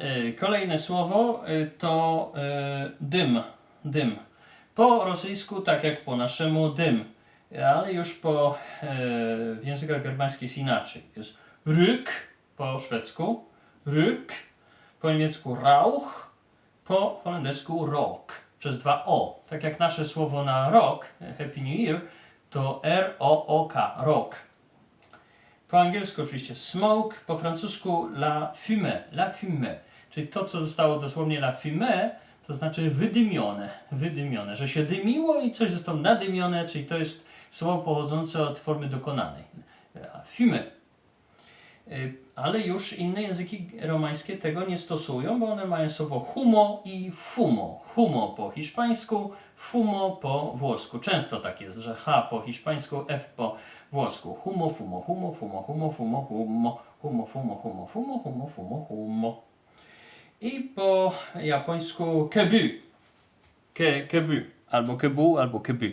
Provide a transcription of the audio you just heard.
Y, Kolejne słowo y, to y, dym. Dym. Po rosyjsku, tak jak po naszemu, dym. Ale już po w językach germańskich jest inaczej. Jest ryk po szwedzku, ryk, po niemiecku rauch, po holendersku rok. Przez dwa O. Tak jak nasze słowo na rok, Happy New Year, to R-O-O-K, rok. Po angielsku oczywiście smoke, po francusku la fumée, la fumée. Czyli to, co zostało dosłownie la fumée, to znaczy wydymione, wydymione, że się dymiło i coś zostało nadymione, czyli to jest słowo pochodzące od formy dokonanej. Fumée. Y, Ale już inne języki romańskie tego nie stosują, bo one mają słowo humo i fumo. Humo po hiszpańsku, fumo po włosku. Często tak jest, że H po hiszpańsku, F po włosku. Humo, fumo, humo, fumo, humo, fumo, humo, humo, fumo, humo, fumo, humo, fumo, humo. I po japońsku kebu. Ke, kebu. Albo kebu, albo kebu.